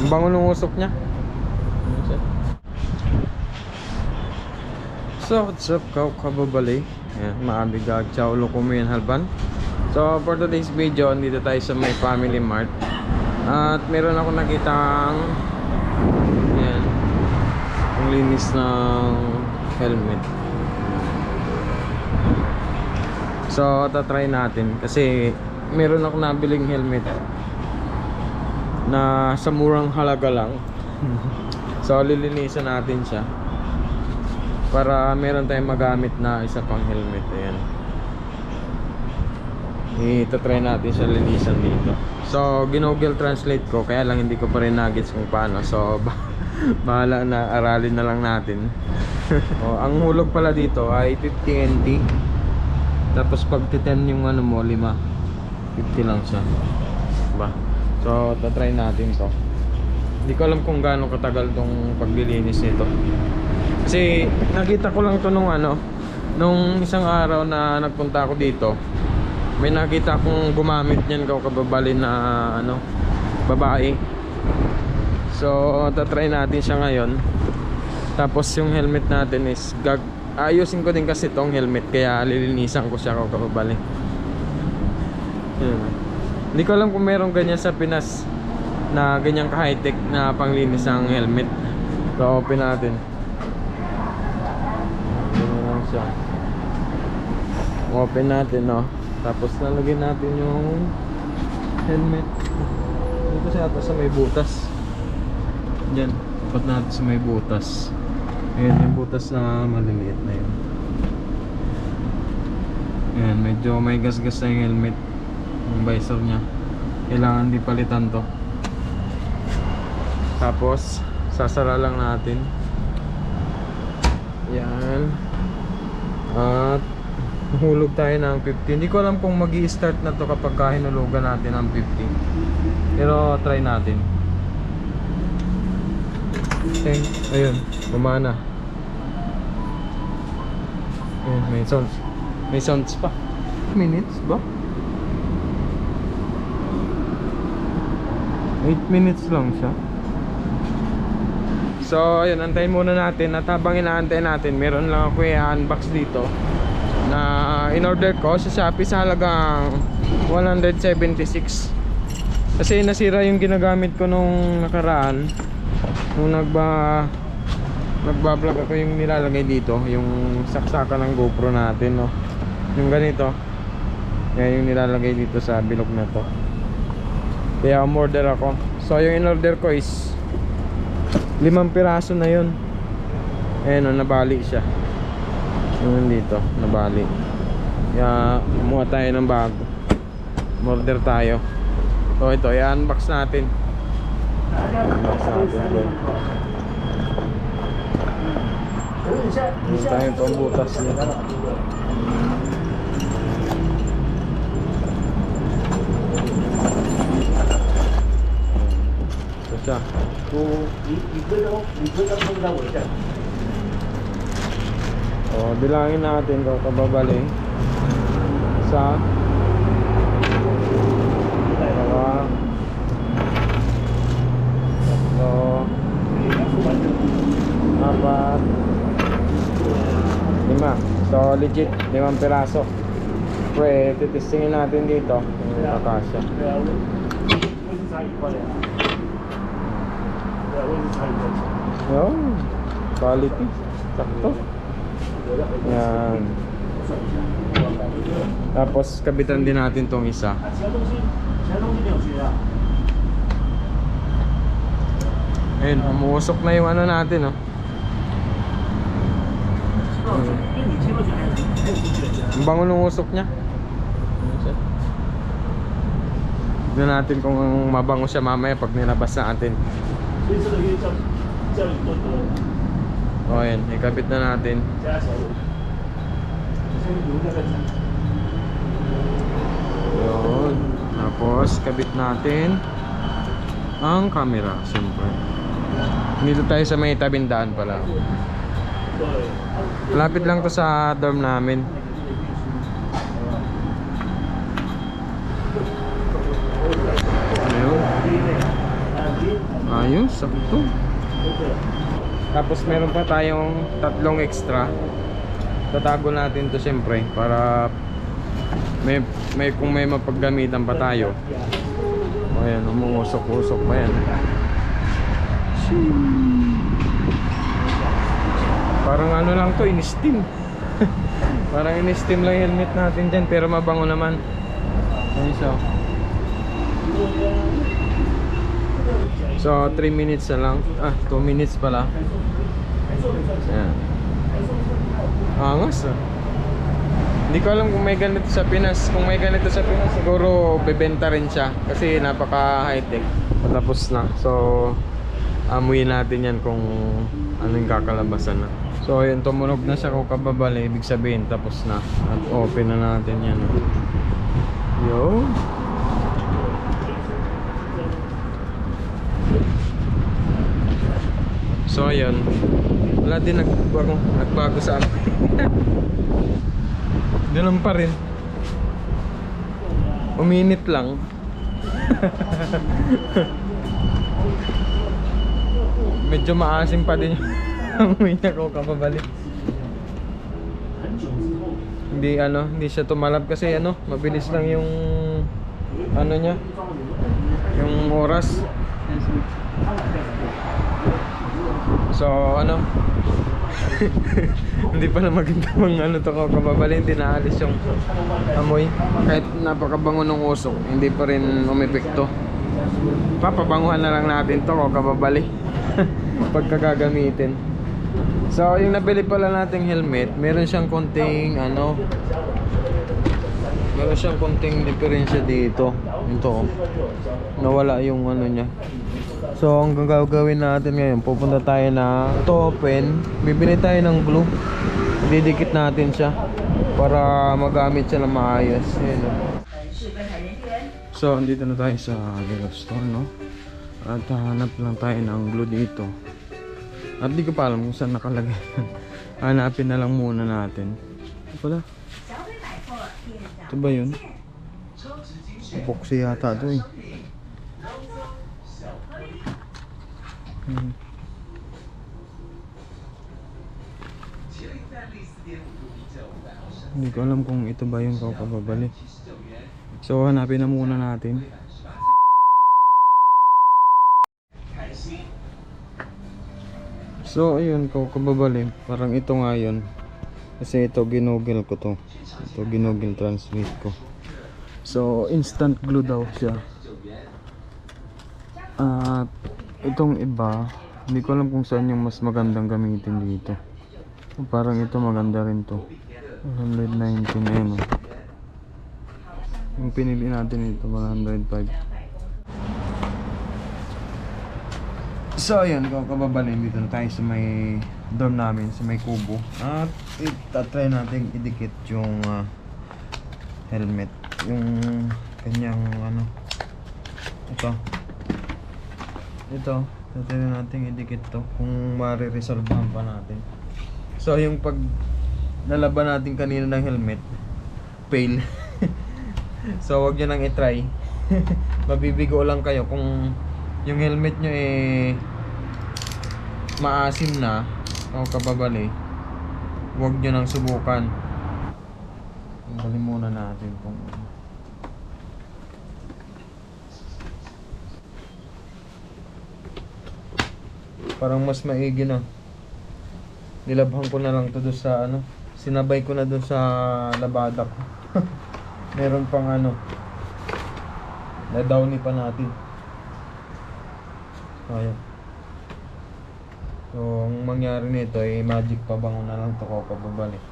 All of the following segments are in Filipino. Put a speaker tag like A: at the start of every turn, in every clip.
A: Ang bango ng usok niya. So, what's up, kau kababali? Ayan, maabigag, ciao, lukumin halban. So, for today's video, dito tayo sa may Family Mart. At meron ako nakitang Ayan Ang linis ng helmet So, tatry natin Kasi meron ako nabiling helmet Na sa murang halaga lang. So, lilinisan natin siya Para meron tayong magamit na isa pang helmet. Ayan. Ito-try natin siya linisan dito. So, ginoggle translate ko Kaya lang hindi ko pa rin nagets kung paano. So, ba bahala na aralin na lang natin. Oh, Ang hulog pala dito ay 50 NT Tapos pag 10 yung ano mo, 5 50 lang siya. Ba? So, tatry natin to. Hindi ko alam kung gaano katagal tong paglilinis nito. Kasi nakita ko lang to nung ano Nung isang araw na nagpunta ako dito may nakita akong gumamit niyan kaw kababali na ano babae. So tatry natin siya ngayon. Tapos yung helmet natin is gag ayusin ko din kasi tong helmet kaya lilinisan ko siya kaw kababali. Yun. Hindi ko alam kung meron ganyan sa Pinas na ganyang ka high tech na panglinis ng helmet. So open natin. Ganyan lang siya? Open natin no? Tapos lalagyan natin yung helmet. Dito siya ata sa may butas. Dyan dapat natin sa may butas. Ayan yung butas na maliliit na yun. Ayan medyo may gasgas na yung helmet yung visor nya kailangan di palitan to. Tapos sasara lang natin. Yan at hulog tayo ng 50 hindi ko alam kung mag start na to kapag hinulugan natin ng 50 pero try natin. Okay ayun. Gumana ayun may sounds. May sounds pa. Minutes ba 8 minutes lang siya. So, ayun, antayin muna natin. At habang inaantay natin, meron lang ako i-unbox dito na in-order ko sa Shopee sa halagang 176 kasi nasira yung ginagamit ko nung nakaraan. Nung nagba nagbablog ako yung nilalagay dito yung saksaka ng GoPro natin no? Yung ganito. Yan yung nilalagay dito sa bilog na to kaya umorder ako so yung in-order ko is limang piraso na yun. Ayun o nabali siya. Yung dito nabali. Kaya kumuha tayo ng bago order tayo. So ito i-unbox natin. Unbox natin ito hindi tayo itong butas niya ito siya o bilangin natin kung kababali sa dalawa tatlo apat lima so legit limang piraso pre titistingin natin dito yung kakasya yun quality. Sakto. Yan. Tapos kabitan din natin tong isa. Ayun umuusok na yung ano natin oh. ang bango ng usok nya Tignan natin kung mabango siya mamaya pag nilabas natin o oh, yan, ikabit na natin Yun. Tapos, kabit natin ang camera, siyempre. Dito tayo sa may tabindaan pala. Lapit lang to sa dorm namin. Ayun. Ayos, sakto. Tapos meron pa tayong tatlong extra. Tatago natin to siyempre para may, may kung may mapaggamitan pa tayo. O yan, umuusok-usok pa yan. Parang ano lang to, in-steam. Parang in-steam lang helmet natin dyan pero mabango naman. Ayun siya. So, 3 minutes na lang. Ah, 2 minutes pala. Ayan. Angas ah. Hindi ko alam kung may ganito sa Pinas. Kung may ganito sa Pinas, siguro bebenta rin siya. Kasi napaka high-tech. Patapos na. So, amuyin natin yan kung anong kakalabasan na. So, ayun, tumunog na siya kung kababali. Ibig sabihin, tapos na. At open na natin yan. Yo. So ayun, wala din nagbago, nagbago sa amin. Ganun pa rin. Uminit lang. Medyo maasim pa din yung amoy niya kung kapabalik. Hindi ano, hindi siya tumalab kasi ano, mabilis lang yung ano niya, yung oras. So ano? Hindi pa na maganda mga ano to kababali Hindi naalis yung amoy. Kahit napakabango ng usok Hindi pa rin umepekto. Papabanguhan na lang natin to kababali Pagkagagamitin. So yung nabili pala nating helmet Meron siyang konting ano Meron siyang konting diferensya dito. Ito oh. Nawala yung ano niya So, ang gagawin natin ngayon, pupunta tayo na to open. Bibili tayo ng glue. Didikit natin siya para magamit siya na maayos. Ayan, oh. So, andito na tayo sa Lego store, no? At hanap lang tayo ng glue dito. At di ko pa alam kung saan nakalagay. Hanapin na lang muna natin. Pala. Ito ba yun? Epoxy yata ito eh. Hmm. Hindi ko alam kung ito ba yung kakababali. So hanapin na muna natin. So ayun kakababali. Parang ito nga yun. Kasi ito ginugil ko to. Ito ginugil translate ko. So instant glue daw siya. At itong iba, hindi ko alam kung saan yung mas magandang gamitin dito. Parang ito maganda rin to. 119 na yun. oh. Yung pinili natin ito, 105. So ayun, kung kababalin dito na tayo sa may dorm namin, sa may kubo. At itatry natin idikit yung ah, helmet. Yung kanyang ano, ito. Ito, tatry natin idikit to kung mariresolvehan pa natin. So yung pag nalaban natin kanina ng helmet, fail. so wag nyo nang i-try. Mabibigo lang kayo kung yung helmet nyo eh maasim na o kababali. Huwag nyo nang subukan. Tanggalin muna natin kung parang mas maigi na. Nilabhan ko na lang to doon sa ano sinabay ko na doon sa labada ko. Meron pang ano na downy pa natin. Ayan. So ang mangyari nito ay magic pabango na lang to ko pababalik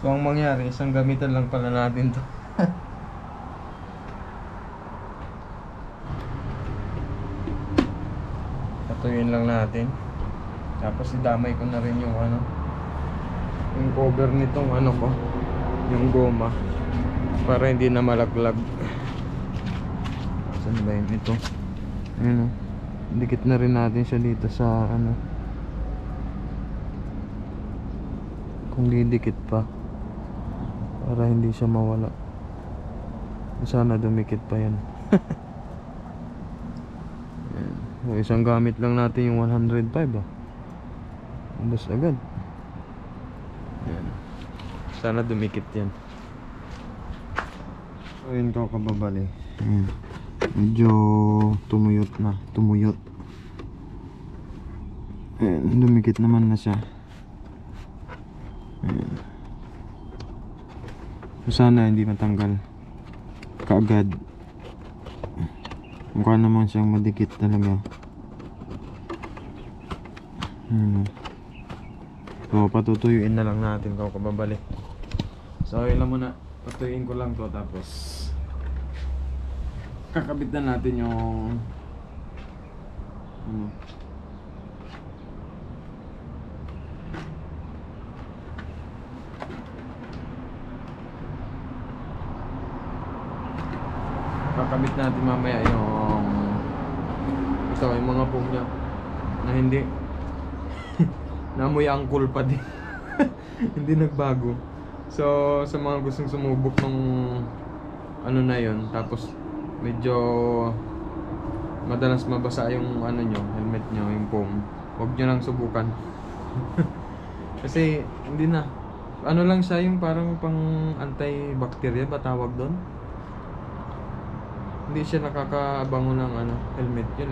A: So ang mangyari, isang gamitan lang pala natin to. Patuyuin lang natin. Tapos idamay ko na rin yung ano, yung cover nitong ano ko, yung goma para hindi na malaglag. Saan ba yun? Ito. Ayun o. Dikit na rin natin siya dito sa ano. Kung didikit pa. Para hindi siya mawala. Sana dumikit pa yan. O, isang gamit lang natin yung 105 ah. Ubus agad. Ayan. Sana dumikit yan. So yun ko kababali. Ayan. Medyo tumuyot na. Tumuyot. Ayan. Dumikit naman na siya. Ayan. Sana hindi matanggal. Kaagad. Mukha naman siyang madikit talaga. Hmm. So, patutuyuin na lang natin kung kababali. So, yun lang muna. Patuyuin ko lang to tapos kakabit na natin yung ano, kakabit natin mamaya yung ito yung mga pong niya. Na hindi. Namoy angkol pa din. Hindi nagbago. So sa mga gustong sumubok ng ano na yon tapos medyo madalas mabasa yung ano nyo helmet nyo yung foam huwag nyo lang subukan. Kasi hindi na. Ano lang siya yung parang pang antibacteria ba tawag doon hindi siya nakakaabango ng ano helmet. Yun lang